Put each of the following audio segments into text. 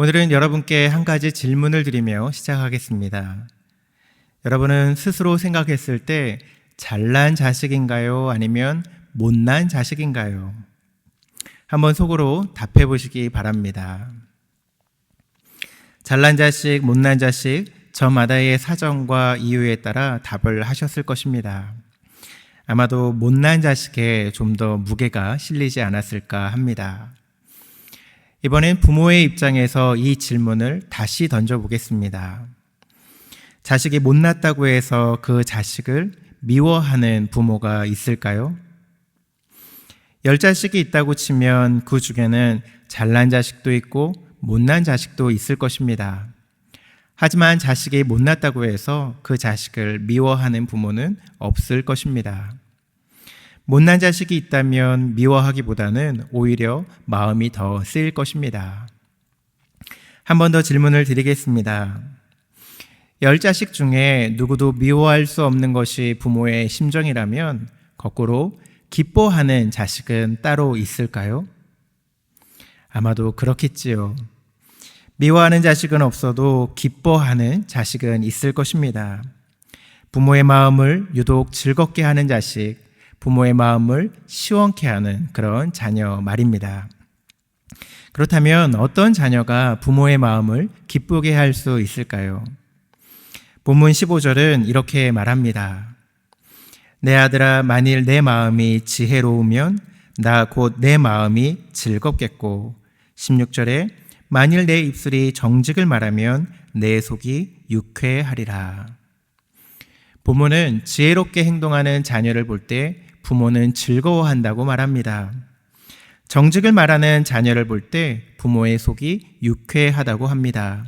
오늘은 여러분께 한 가지 질문을 드리며 시작하겠습니다. 여러분은 스스로 생각했을 때 잘난 자식인가요? 아니면 못난 자식인가요? 한번 속으로 답해 보시기 바랍니다. 잘난 자식, 못난 자식, 저마다의 사정과 이유에 따라 답을 하셨을 것입니다. 아마도 못난 자식에 좀 더 무게가 실리지 않았을까 합니다. 이번엔 부모의 입장에서 이 질문을 다시 던져보겠습니다. 자식이 못났다고 해서 그 자식을 미워하는 부모가 있을까요? 열 자식이 있다고 치면 그 중에는 잘난 자식도 있고 못난 자식도 있을 것입니다. 하지만 자식이 못났다고 해서 그 자식을 미워하는 부모는 없을 것입니다. 못난 자식이 있다면 미워하기보다는 오히려 마음이 더 쓰일 것입니다. 한 번 더 질문을 드리겠습니다. 열 자식 중에 누구도 미워할 수 없는 것이 부모의 심정이라면 거꾸로 기뻐하는 자식은 따로 있을까요? 아마도 그렇겠지요. 미워하는 자식은 없어도 기뻐하는 자식은 있을 것입니다. 부모의 마음을 유독 즐겁게 하는 자식, 부모의 마음을 시원케 하는 그런 자녀 말입니다. 그렇다면 어떤 자녀가 부모의 마음을 기쁘게 할 수 있을까요? 본문 15절은 이렇게 말합니다. 내 아들아, 만일 내 마음이 지혜로우면 나 곧 내 마음이 즐겁겠고, 16절에 만일 내 입술이 정직을 말하면 내 속이 유쾌하리라. 부모는 지혜롭게 행동하는 자녀를 볼 때 부모는 즐거워한다고 말합니다. 정직을 말하는 자녀를 볼 때 부모의 속이 유쾌하다고 합니다.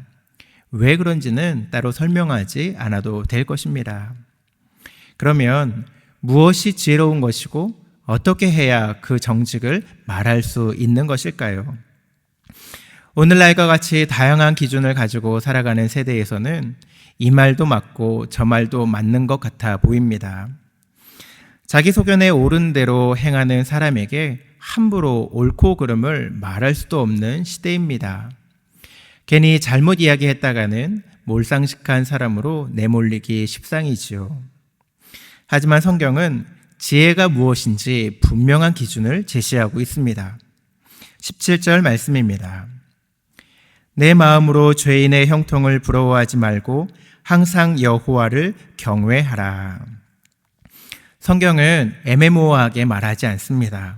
왜 그런지는 따로 설명하지 않아도 될 것입니다. 그러면 무엇이 지혜로운 것이고 어떻게 해야 그 정직을 말할 수 있는 것일까요? 오늘날과 같이 다양한 기준을 가지고 살아가는 세대에서는 이 말도 맞고 저 말도 맞는 것 같아 보입니다. 자기 소견에 옳은 대로 행하는 사람에게 함부로 옳고 그름을 말할 수도 없는 시대입니다. 괜히 잘못 이야기했다가는 몰상식한 사람으로 내몰리기 십상이지요. 하지만 성경은 지혜가 무엇인지 분명한 기준을 제시하고 있습니다. 17절 말씀입니다. 내 마음으로 죄인의 형통을 부러워하지 말고 항상 여호와를 경외하라. 성경은 애매모호하게 말하지 않습니다.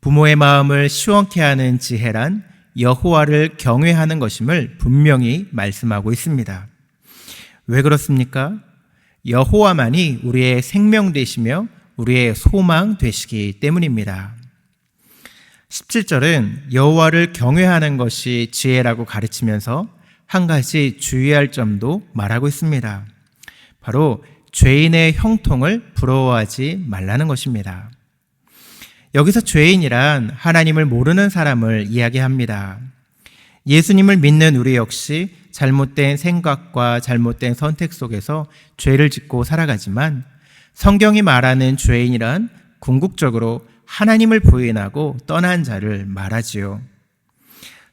부모의 마음을 시원케 하는 지혜란 여호와를 경외하는 것임을 분명히 말씀하고 있습니다. 왜 그렇습니까? 여호와만이 우리의 생명 되시며 우리의 소망 되시기 때문입니다. 17절은 여호와를 경외하는 것이 지혜라고 가르치면서 한 가지 주의할 점도 말하고 있습니다. 바로 죄인의 형통을 부러워하지 말라는 것입니다. 여기서 죄인이란 하나님을 모르는 사람을 이야기합니다. 예수님을 믿는 우리 역시 잘못된 생각과 잘못된 선택 속에서 죄를 짓고 살아가지만 성경이 말하는 죄인이란 궁극적으로 하나님을 부인하고 떠난 자를 말하지요.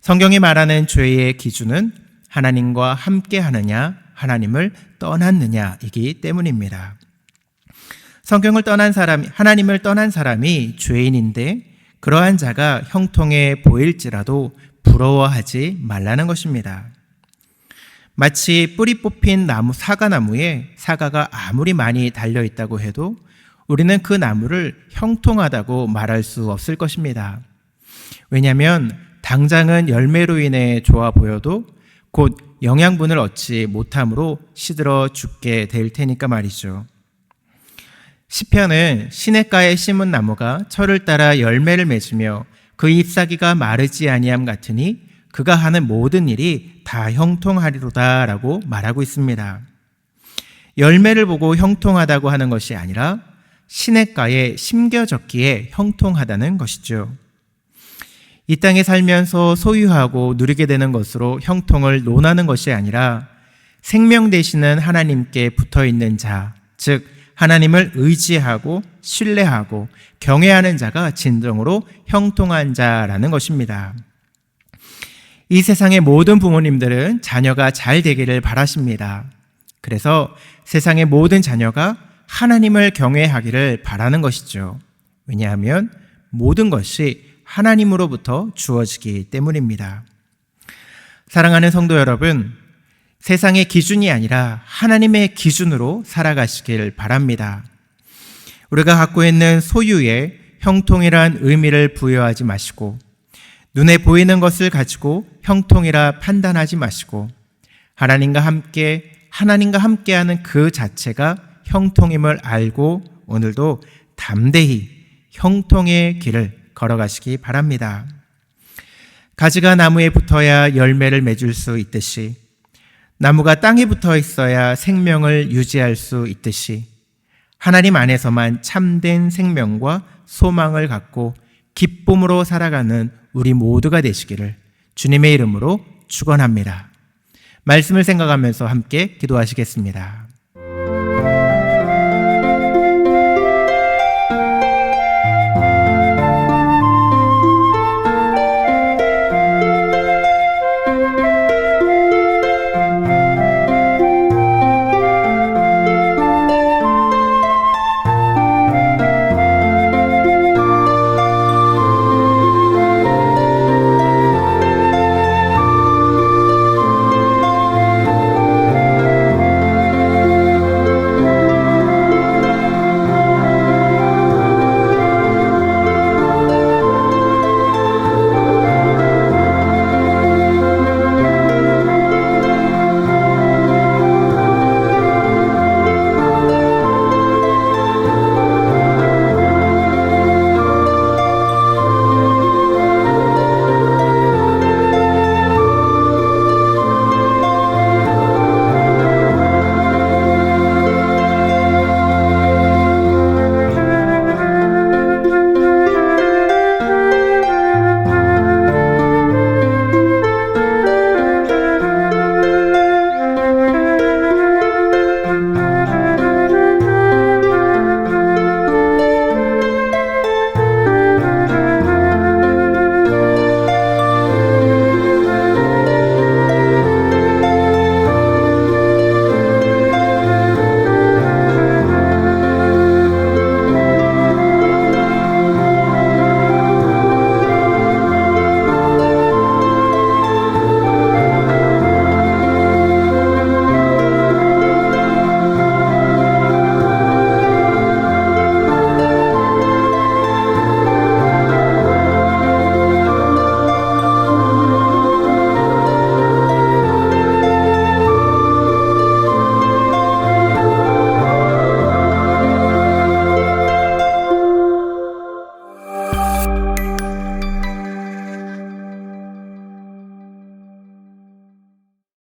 성경이 말하는 죄의 기준은 하나님과 함께 하느냐, 하나님을 떠났느냐이기 때문입니다. 성경을 떠난 사람, 하나님을 떠난 사람이 죄인인데 그러한 자가 형통해 보일지라도 부러워하지 말라는 것입니다. 마치 뿌리 뽑힌 나무, 사과나무에 사과가 아무리 많이 달려 있다고 해도 우리는 그 나무를 형통하다고 말할 수 없을 것입니다. 왜냐하면 당장은 열매로 인해 좋아 보여도 곧 영양분을 얻지 못함으로 시들어 죽게 될 테니까 말이죠. 시편은 시냇가에 심은 나무가 철을 따라 열매를 맺으며 그 잎사귀가 마르지 아니함 같으니 그가 하는 모든 일이 다 형통하리로다라고 말하고 있습니다. 열매를 보고 형통하다고 하는 것이 아니라 시냇가에 심겨졌기에 형통하다는 것이죠. 이 땅에 살면서 소유하고 누리게 되는 것으로 형통을 논하는 것이 아니라 생명 되시는 하나님께 붙어 있는 자, 즉 하나님을 의지하고 신뢰하고 경외하는 자가 진정으로 형통한 자라는 것입니다. 이 세상의 모든 부모님들은 자녀가 잘 되기를 바라십니다. 그래서 세상의 모든 자녀가 하나님을 경외하기를 바라는 것이죠. 왜냐하면 모든 것이 하나님으로부터 주어지기 때문입니다. 사랑하는 성도 여러분, 세상의 기준이 아니라 하나님의 기준으로 살아가시길 바랍니다. 우리가 갖고 있는 소유에 형통이란 의미를 부여하지 마시고, 눈에 보이는 것을 가지고 형통이라 판단하지 마시고, 하나님과 함께, 하나님과 함께하는 그 자체가 형통임을 알고 오늘도 담대히 형통의 길을 걸어가시기 바랍니다. 가지가 나무에 붙어야 열매를 맺을 수 있듯이 나무가 땅에 붙어 있어야 생명을 유지할 수 있듯이 하나님 안에서만 참된 생명과 소망을 갖고 기쁨으로 살아가는 우리 모두가 되시기를 주님의 이름으로 축원합니다. 말씀을 생각하면서 함께 기도하시겠습니다.